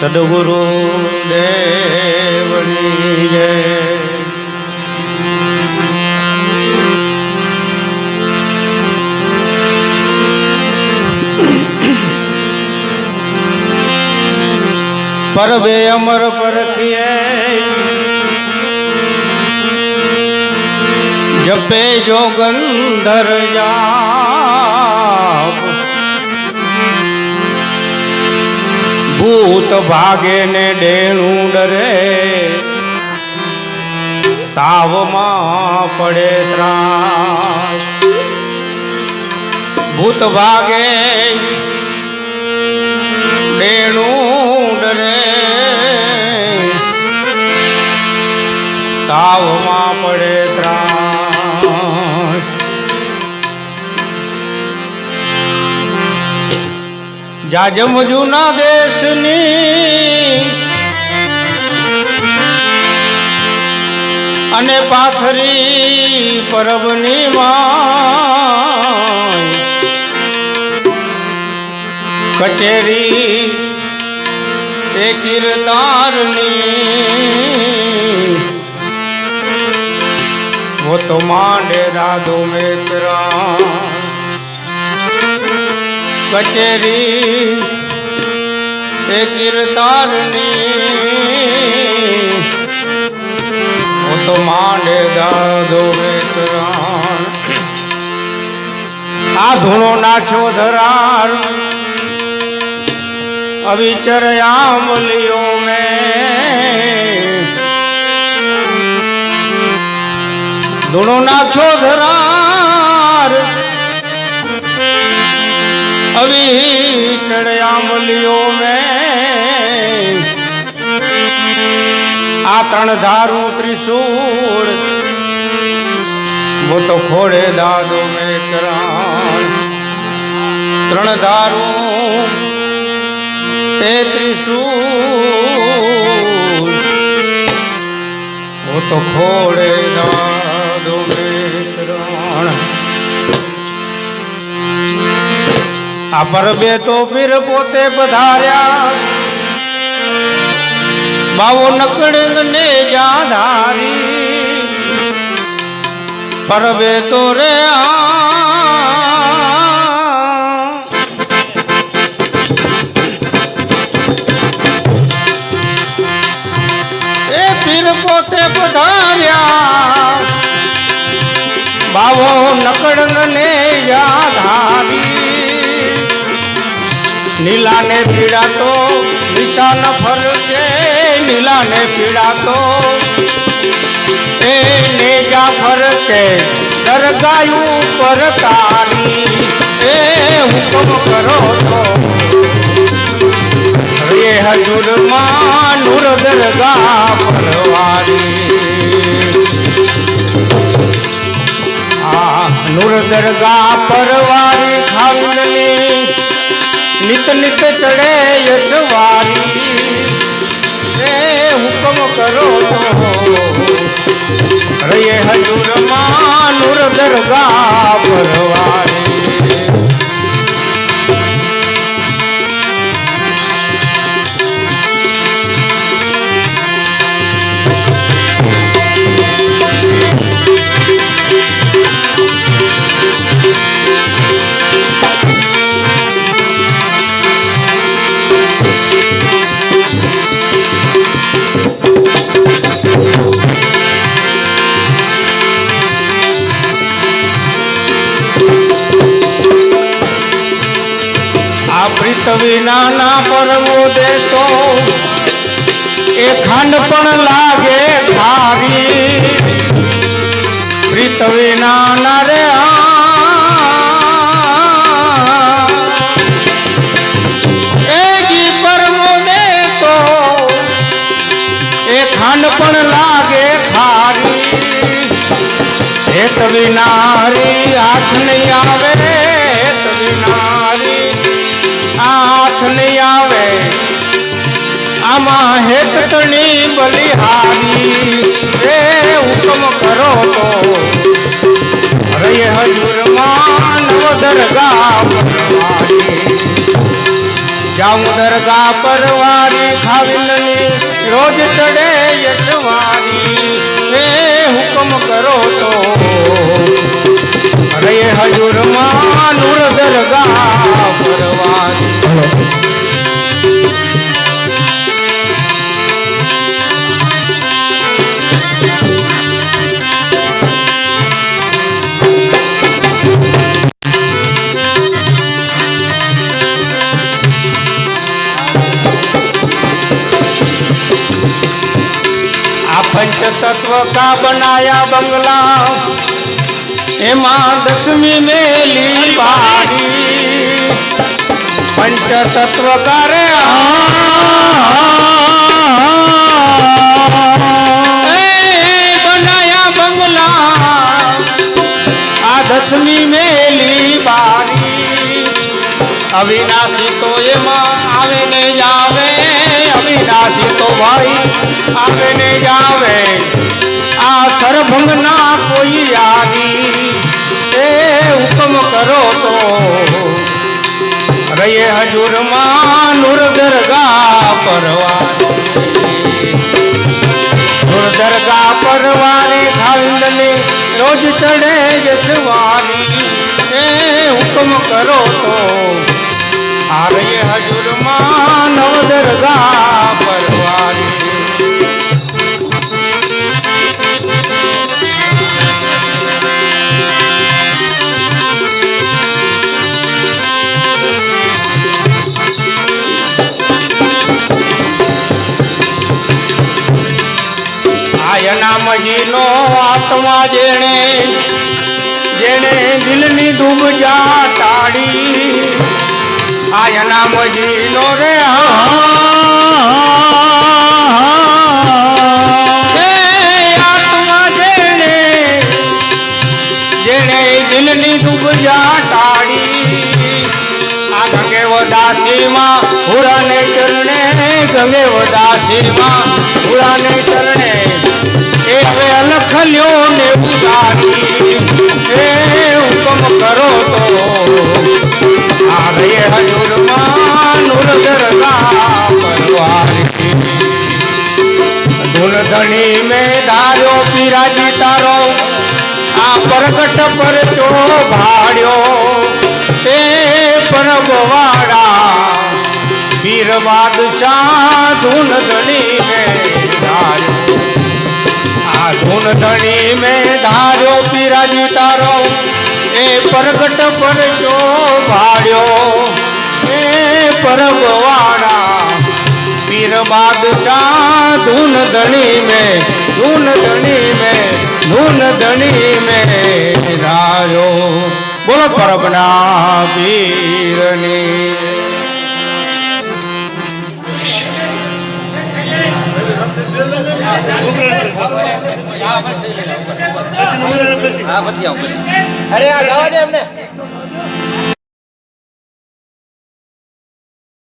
સદગુરુ દેવની જય પરબે અમર પરખીએ જપે જોગંધર જાપ ભૂત ભાગે ને ડેણું ડરે. તાવમાં પડે ત્રાસ. ભૂત ભાગે ડેણું ડરે. તાવમાં પડે ત્રાસ. જાજમ જૂના દેશની અને પાથરી પરબની માં કચેરી એ કિરદારની वो तो मांडे दादो में तेरा કચેરી, એ કિરતારની હું તો માંડે દાદો વેતરાણ આ ધૂણો નાખ્યો ધરાર. અવિચર આમલીઓ મેં. ધૂણો નાખ્યો ધરાર. અવી ચડ્યામલીઓ મેં આ ત્રણ ધારું ત્રિશૂળ મોટો ખોડે દાદો મેં કરાણ. ત્રણ ધારું એ ત્રિશૂળ મોટો ખોડે દાદો મેં આ પરબે તો પીર પોતે પધાર્યા. બાવો નકડંગ ને જ્યાં ધારી. પરબે તો રે એ પીર પોતે પધાર્યા. બાવો નકડંગ ને યાદ નીલાને પીડાતો નિશાન છે, નીલાને પીડાતો. એ નેજા ફરકે દરગાયું પર તારી એ હુકમ કરો તો. રે હજુરમાં નૂર દરગા પરવારી નૂર દરગા પરવારી ખાવડની નિત ચડે યશવારી એ હુકમ કરો રયે હજુર માનુર નૂર દરગા પરવારી આ પ્રીત વિનાના પરમો દેતો એ ખાંડ પણ લાગે ખારી પ્રીત વિનાના રે આ. એ જી પરમો દેતો એ ખાંડ પણ લાગે ખારી હેત વિનારી હાથ નહીં આવે આમાં હેત તણી બલિહારી. એ હુકમ કરો તો. રય હજુર માનવ દરગાહ જાઉં દરગાહ પરવારી, ખાવિલની રોજ ચડે યજવારી એ હુકમ કરો તો. અરે હજુરમાં પંચ તત્વ કા બનાયા બંગલા? એમાં દસમી મેલી બારી પંચ તત્વ કરે બનાયા બંગલા. આ દસમી મેલી બારી અવિનાશી તો એમાં આવે ને જાવે અવિનાશી તો ભાઈ આવે ને જાવે. આ સરભંગના કોઈ આવી. એ હુકમ કરો તો. રયે હજુરમાં નૂર દરગાહ પરવાની. નૂર દરગાહ પરવાની ખાવિંદની રોજ ચડે જસવાની એ હુકમ કરો તો. આરય હજુરમાં નવ દરગાહ પરવાની આયના મજીનો આત્મા જેણે જેણે દિલની ડૂબજા ટાળી. આયના મજીનો રે આત્મા જેણે જેણે દિલની ડૂબજા ટાળી. આ ગંગે વદાસીમાં હુરાને ચરણે ગંગે વદાસીમાં હુરાને ચરણે હવે અલખ લ્યો ને ઉતારી એ હુકમ કરો તો. આ રયે હજુરમાં નૂર દરગાહ પરવારી ધૂન ધણી મેં આ ધૂન ધણી મેં ધાર્યો, પીરાજી તારો. એ પ્રગટ પર જો ભાડ્યો. એ પરબવાડા પીર બાદશાહ, ધૂન ધણી મેં, ધૂન ધણી મેં, ધૂન ધણી મેં રાયો. બોલો પરબના પીરની. હા પછી આવું પછી. અરે આ ગાવા દે એમને.